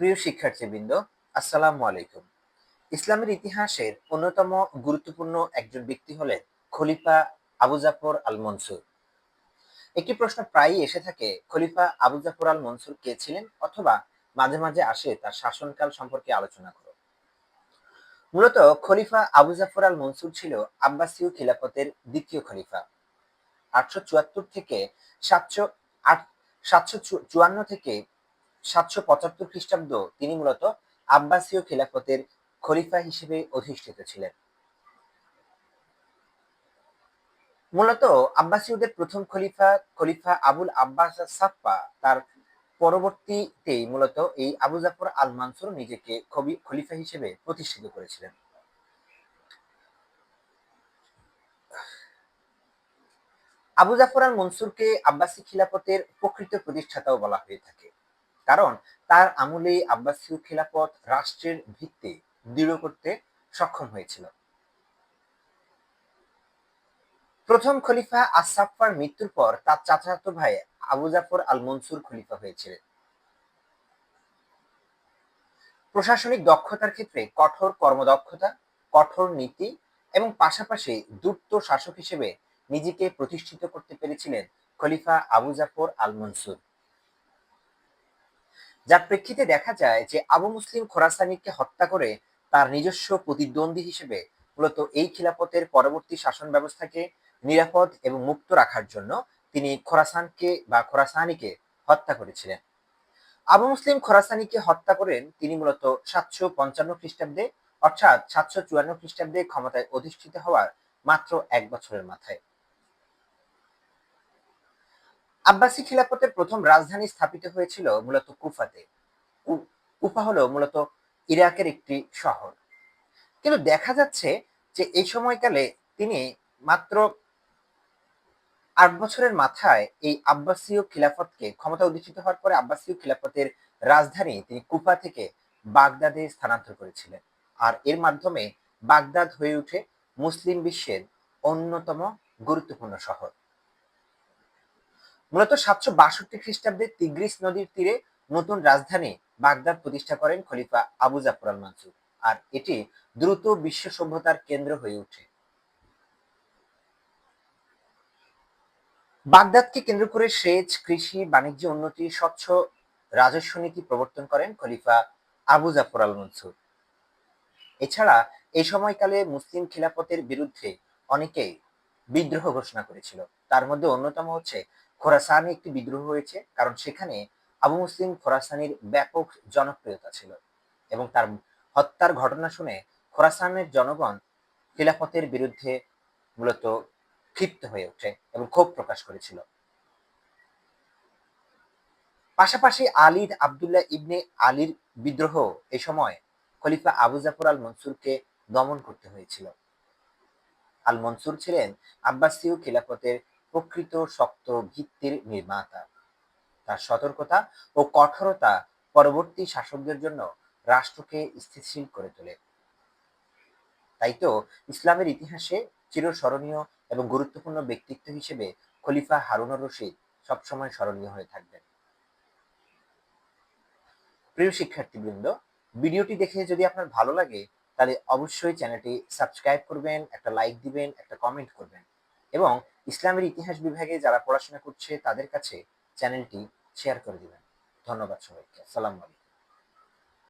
প্রিয় শিক্ষার্থীবৃন্দ, আসসালামু আলাইকুম। ইসলামের ইতিহাসের অন্যতম গুরুত্বপূর্ণ একজন ব্যক্তি হলেন খলিফা আবু জাফর আল মনসুর একটি প্রশ্ন প্রায়ই এসে থাকে, খলিফা আবু জাফর আল মনসুর কে ছিলেন অথবা মাঝে মাঝে আসে তার শাসনকাল সম্পর্কে আলোচনা করো। মূলত খলিফা আবু জাফর আল মনসুর ছিল আব্বাসীয় খিলাফতের দ্বিতীয় খলিফা। আটশো চুয়াত্তর থেকে সাতশো আট, সাতশো চুয়ান্ন থেকে সাতশো পঁচাত্তর খ্রিস্টাব্দ তিনি মূলত আব্বাসীয় খিলাফতের খলিফা হিসেবে অধিষ্ঠিত ছিলেন। মূলত আব্বাসীয়দের প্রথম খলিফা খলিফা আবুল আব্বাস সাফা তার পরবর্তীতেই মূলত এই আবু জাফর আল মানসুর নিজেকে খলিফা হিসেবে প্রতিষ্ঠিত করেছিলেন। আবু জাফর আল মনসুরকে আব্বাসী খিলাফতের প্রকৃত প্রতিষ্ঠাতাও বলা হয়ে থাকে। কারণ তার আমলে আব্বাসীয় খিলাফত রাষ্ট্রের ভিত্তি দৃঢ় করতে সক্ষম হয়েছিল। প্রথম খলিফা আসাফার মৃত্যুর পর তার চাচাতো ভাই আবু জাফর আল মনসুর খলিফা হয়েছিলেন। প্রশাসনিক দক্ষতার ক্ষেত্রে কঠোর কর্মদক্ষতা, কঠোর নীতি এবং পাশাপাশি দ্রুত শাসক হিসেবে নিজেকে প্রতিষ্ঠিত করতে পেরেছিলেন খলিফা আবু জাফর আল মনসুর যার প্রেক্ষিতে দেখা যায় যে আবু মুসলিম খোরাসানিকে হত্যা করে তার নিজস্ব প্রতিদ্বন্দ্বী হিসেবে মূলত এই খিলাফতের পরবর্তী শাসন ব্যবস্থাকে নিরাপদ এবং মুক্ত রাখার জন্য তিনি খোরাসানকে বা খোরাসানিকে হত্যা করেছিলেন। আবু মুসলিম খোরাসানিকে হত্যা করেন তিনি মূলত সাতশো পঞ্চান্ন খ্রিস্টাব্দে, অর্থাৎ সাতশো চুয়ান্ন খ্রিস্টাব্দে ক্ষমতায় অধিষ্ঠিত হওয়ার মাত্র এক বছরের মাথায়। আব্বাসী খিলাফতের প্রথম রাজধানী স্থাপিত হয়েছিল মূলত কুফাতে। কুফা হলো মূলত ইরাকের একটি শহর। কিন্তু দেখা যাচ্ছে যে এই সময়কালে তিনি মাত্র আট বছরের মাথায় এই আব্বাসীয় খিলাফতকে, ক্ষমতা অধিষ্ঠিত হওয়ার পরে আব্বাসীয় খিলাফতের রাজধানী তিনি কুফা থেকে বাগদাদে স্থানান্তর করেছিলেন। আর এর মাধ্যমে বাগদাদ হয়ে উঠে মুসলিম বিশ্বের অন্যতম গুরুত্বপূর্ণ শহর। মূলত সাতশো বাষট্টি খ্রিস্টাব্দে তিগ্রিস নদীর তীরে নতুন রাজধানী বাগদাদ প্রতিষ্ঠা করেন খলিফা আবু জাফর আল মানসুর। আর এটি দ্রুত বিশ্ব সভ্যতার কেন্দ্র হয়ে ওঠে বাগদাদকে কেন্দ্র করে সেচ, কৃষি, বাণিজ্য উন্নতি, স্বচ্ছ রাজস্ব নীতি প্রবর্তন করেন খলিফা আবু জাফর আল মনসুর। এছাড়া এই সময়কালে মুসলিম খিলাফতের বিরুদ্ধে অনেকেই বিদ্রোহ ঘোষণা করেছিল। তার মধ্যে অন্যতম হচ্ছে খোরাসানে একটি বিদ্রোহ হয়েছে, কারণ সেখানে আবু মুসলিম খোরাসানির ব্যাপক জনপ্রিয়তা ছিল এবং তার হত্যার ঘটনা শুনে খোরাসানের জনগণ খিলাফতের বিরুদ্ধে মূলত ক্ষিপ্ত হয়ে ওঠে এবং ক্ষোভ প্রকাশ করেছিল। পাশাপাশি আলীর আবদুল্লাহ ইবনে আলীর বিদ্রোহ এই সময় খলিফা আবু জাফর আল মনসুরকে দমন করতে হয়েছিল। আল মনসুর ছিলেন আব্বাসীয় খিলাফতের প্রকৃত শক্ত ভিত্তির নির্মাতা। তার সতর্কতা ও কঠোরতা পরবর্তী শাসকদের জন্য রাষ্ট্রকে স্থিতিশীল করে তোলে। তাই তো ইসলামের ইতিহাসে চিরস্মরণীয় এবং গুরুত্বপূর্ণ ব্যক্তিত্ব হিসেবে খলিফা হারুনুর রশিদ সবসময় স্মরণীয় হয়ে থাকবেন। প্রিয় শিক্ষার্থীবৃন্দ, ভিডিওটি দেখে যদি আপনার ভালো লাগে তাহলে অবশ্যই চ্যানেলটি সাবস্ক্রাইব করবেন, একটা লাইক দিবেন, একটা কমেন্ট করবেন। এবং ইসলামের ইতিহাস বিভাগে যারা পড়াশোনা করছে তাদের কাছে চ্যানেলটি শেয়ার করে দিবেন। ধন্যবাদ সবাইকে। সালাম আলাইকুম।